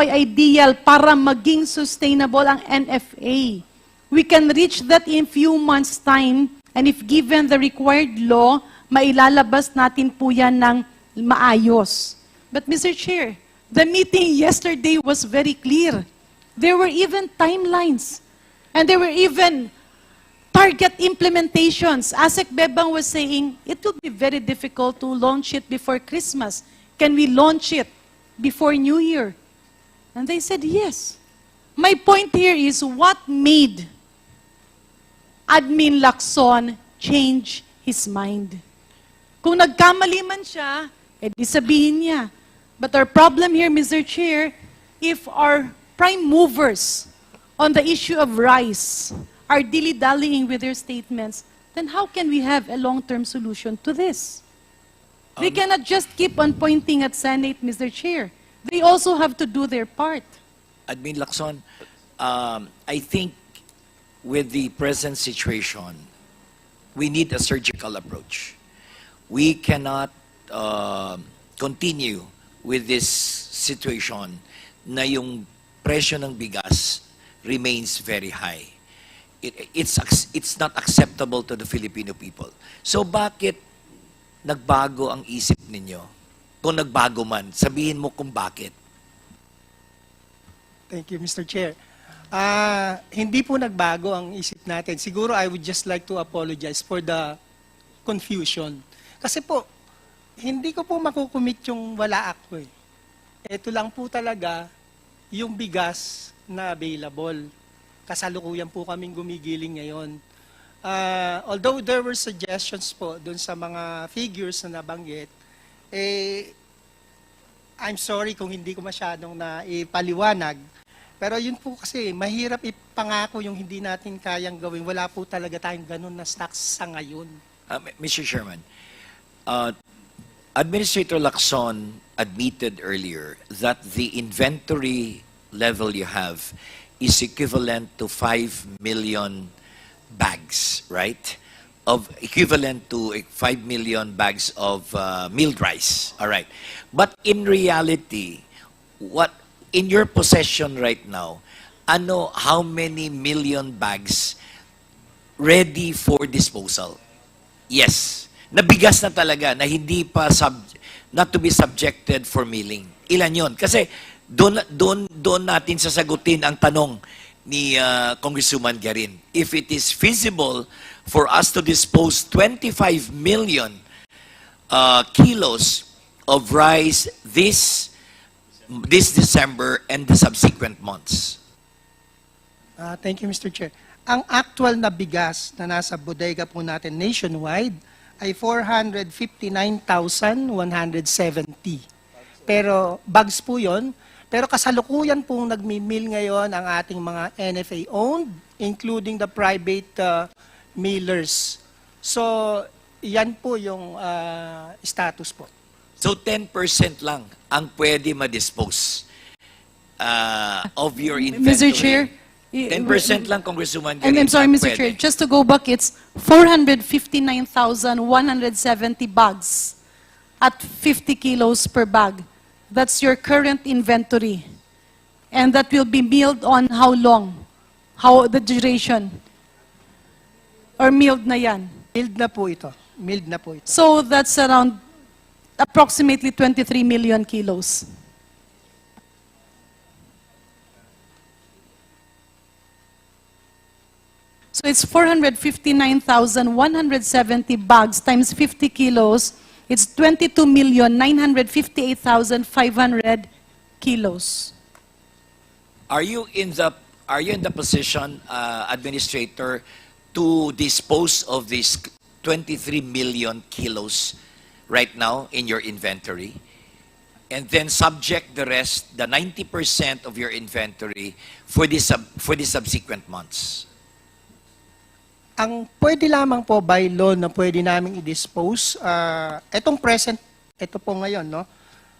ay ideal para maging sustainable ang NFA. We can reach that in few months' time and if given the required law, mailalabas natin po yan ng maayos. But Mr. Chair, the meeting yesterday was very clear. There were even timelines and there were even target implementations. Asek Bebang was saying, it will be very difficult to launch it before Christmas. Can we launch it before New Year? And they said, yes. My point here is what made Admin Lacson change his mind? Kung nagkamali man siya, edi sabihin niya. But our problem here, Mr. Chair, if our prime movers on the issue of rice are dilly-dallying with their statements, then how can we have a long-term solution to this? We cannot just keep on pointing at Senate, Mr. Chair. They also have to do their part. Admin Lacson, um, I think with the present situation, we need a surgical approach. We cannot um continue with this situation na yung presyo ng bigas remains very high. It, it's, it's not acceptable to the Filipino people. So bakit nagbago ang isip ninyo? Kung nagbago man, sabihin mo kung bakit. Thank you, Mr. Chair. Ah, hindi po nagbago ang isip natin. Siguro I would just like to apologize for the confusion. Kasi po, hindi ko po makukumit yung wala ako eh. Ito lang po talaga yung bigas na available. Kasalukuyan po kaming gumigiling ngayon. Ah, although there were suggestions po dun sa mga figures na nabanggit, eh, I'm sorry kung hindi ko masyadong na ipaliwanag. Pero yun po kasi, mahirap ipangako yung hindi natin kayang gawin. Wala po talaga tayong ganun na stocks sa ngayon. Uh, M- Mr. Chairman, uh, Administrator Lacson admitted earlier that the inventory level you have is equivalent to 5 million bags, right? Of equivalent to eh, 5 million bags of uh, milled rice. All right. But in reality, what in your possession right now, ano how many million bags ready for disposal? Yes. Nabigas na talaga na hindi pa sub, not to be subjected for milling. Ilan yon? Kasi doon doon doon natin sasagutin ang tanong ni uh, Congresswoman Garin. If it is feasible for us to dispose 25 million uh, kilos of rice this this December and the subsequent months. Ah, thank you, Mr. Chair. Ang actual na bigas na nasa bodega po natin nationwide ay 459,170. Pero bags po yon. Pero kasalukuyan pong nagmi-mill ngayon ang ating mga NFA-owned, including the private uh, millers. So, yan po yung ah, status po. So 10% lang ang pwede ma-dispose uh, of your inventory. Mr. Chair, i- 10% lang, Congresswoman And I'm sorry, Mr. pwede. Chair, just to go back, it's 459,170 bags at 50 kilos per bag. That's your current inventory. And that will be milled on how long? How, the duration? Or milled na yan? Milled na po ito. Milled na po ito. So that's around approximately 23 million kilos. So it's 459,170 bags times 50 kilos. It's 22,958,500 kilos. Are you in the are you in the position, uh, administrator, to dispose of these 23 million kilos right now in your inventory, and then subject the rest, the 90% of your inventory, for the for the subsequent months? Ang pwede lamang po by law na pwede namin i-dispose, ah, etong present, ito po ngayon, no,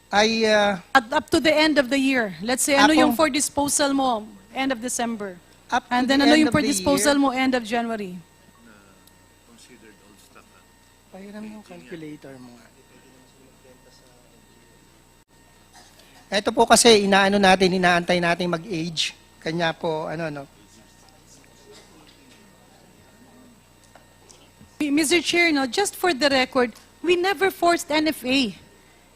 ay ah, At up to the end of the year, let's say ano yung for disposal mo, end of December. up to And the then ano end yung of for the disposal year- mo, end of January. Pahiram yung calculator mo nga. Ito po kasi inaano natin, inaantay natin mag-age. Kanya po, ano, no. Mr. Chair, no, just for the record, we never forced NFA.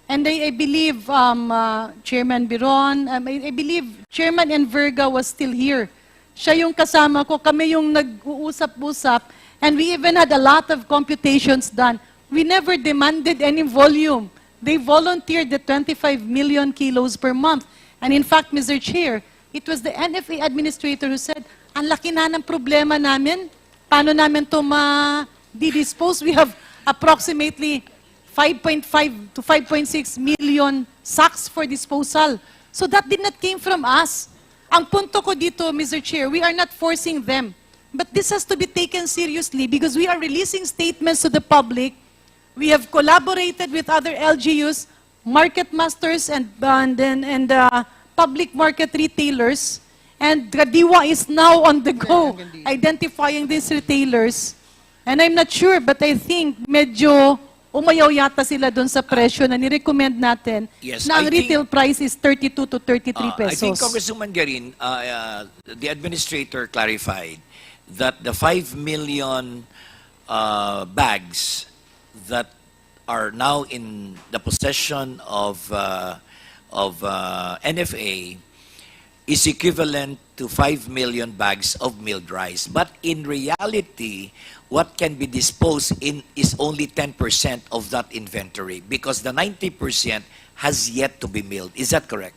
And I, I believe um, uh, Chairman Biron, um, I, I believe Chairman Enverga was still here. Siya yung kasama ko, kami yung nag-uusap-usap, and we even had a lot of computations done. We never demanded any volume. They volunteered the 25 million kilos per month. And in fact, Mr. Chair, it was the NFA administrator who said, ang laki na ng problema namin, paano namin ma-dispose? We have approximately 5.5 to 5.6 million sacks for disposal. So that did not came from us. Ang punto ko dito, Mr. Chair, we are not forcing them. But this has to be taken seriously because we are releasing statements to the public. We have collaborated with other LGUs, market masters, and, and, and, and uh, public market retailers. And Gadiwa is now on the go, identifying these retailers. And I'm not sure, but I think medyo umayaw yata sila doon sa presyo na nirecommend natin Yes, na ang I think- retail price is 32 to 33 Uh, I pesos. think Congresswoman Garin, uh, uh, the administrator clarified that the 5 million uh, bags that are now in the possession of, uh, of uh, NFA is equivalent to 5 million bags of milled rice. But in reality, what can be disposed in is only 10% of that inventory because the 90% has yet to be milled. Is that correct?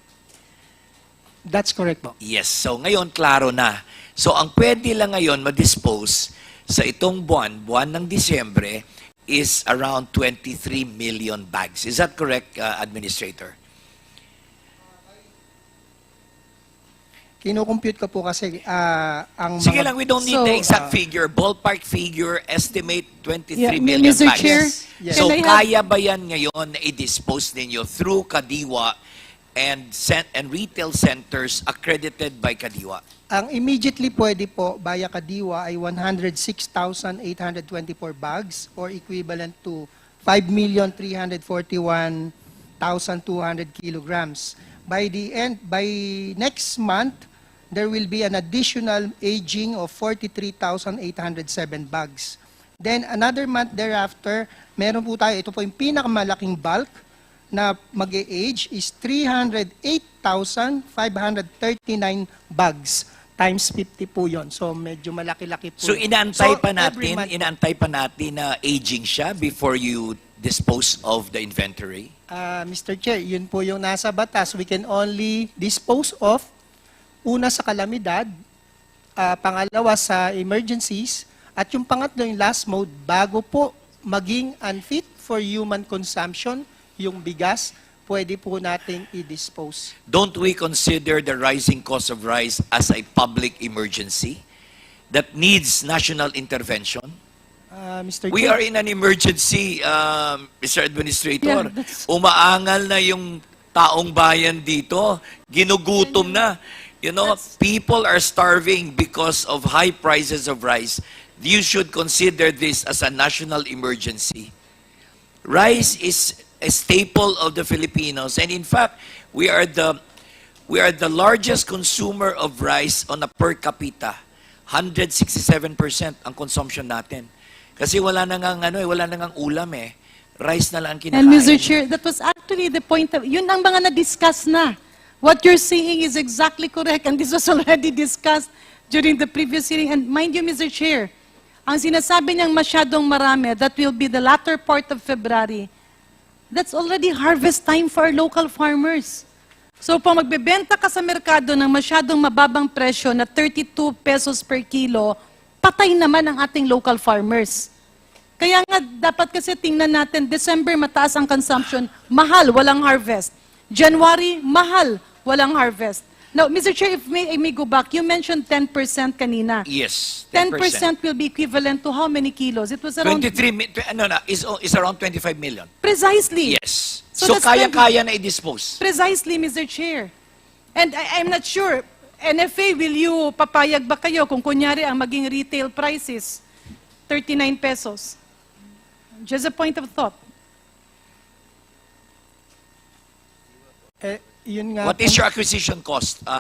That's correct po. Yes. So ngayon, klaro na. So ang pwede lang ngayon ma-dispose sa itong buwan, buwan ng Disyembre, is around 23 million bags. Is that correct, uh, Administrator? Kinukompute ko po kasi ah, ang Sige mga- lang, we don't need So, the exact uh, figure. Ballpark figure, estimate 23 Yeah, million Mr. bags. Chair, Yes. So have- kaya ba yan ngayon na i-dispose ninyo through Kadiwa and, cent- and retail centers accredited by Kadiwa? Ang immediately pwede po via Kadiwa ay 106,824 bags or equivalent to 5,341,200 kilograms. By the end, by next month, there will be an additional aging of 43,807 bags. Then another month thereafter, meron po tayo, ito po yung pinakamalaking bulk na mag age is 308,539 bags times 50 po yon. So medyo malaki-laki po. So inaantay So, pa natin, month inaantay pa natin na aging siya before you dispose of the inventory? Ah, Mr. Chair, yun po yung nasa batas. We can only dispose of una sa kalamidad, ah, pangalawa sa emergencies, at yung pangatlo yung last mode, bago po maging unfit for human consumption, yung bigas, pwede po nating i-dispose. Don't we consider the rising cost of rice as a public emergency that needs national intervention? Ah, Mr. We are in an emergency, um, Mr. Administrator. Yeah, Umaangal na yung taong bayan dito. Ginugutom na. You know, people are starving because of high prices of rice. You should consider this as a national emergency. Rice is a staple of the Filipinos, and in fact, we are the we are the largest consumer of rice on a per capita. 167% ang consumption natin. Kasi wala na ngang ano eh, wala na ngang ulam eh. Rice na lang ang kinakain. And Mr. Chair, that was actually the point of, yun ang mga na-discuss na. What you're saying is exactly correct and this was already discussed during the previous hearing. And mind you, Mr. Chair, ang sinasabi niyang masyadong marami, that will be the latter part of February, that's already harvest time for our local farmers. So pag magbebenta ka sa merkado ng masyadong mababang presyo na 32 pesos per kilo, patay naman ang ating local farmers. Kaya nga, dapat kasi tingnan natin, December mataas ang consumption, mahal, walang harvest. January, mahal, walang harvest. Now, Mr. Chair, if may, I may go back, you mentioned 10% kanina. Yes, 10% 10%. will be equivalent to how many kilos? It was around... 23 mi- tw- ano na, is, is around 25 million. Precisely. Yes. So So, that's kaya-kaya na i-dispose. Precisely, Mr. Chair. And I, I'm not sure, NFA, will you, papayag ba kayo kung kunyari ang maging retail prices, 39 pesos? Just a point of thought. eh, yun nga What is your acquisition cost? Uh,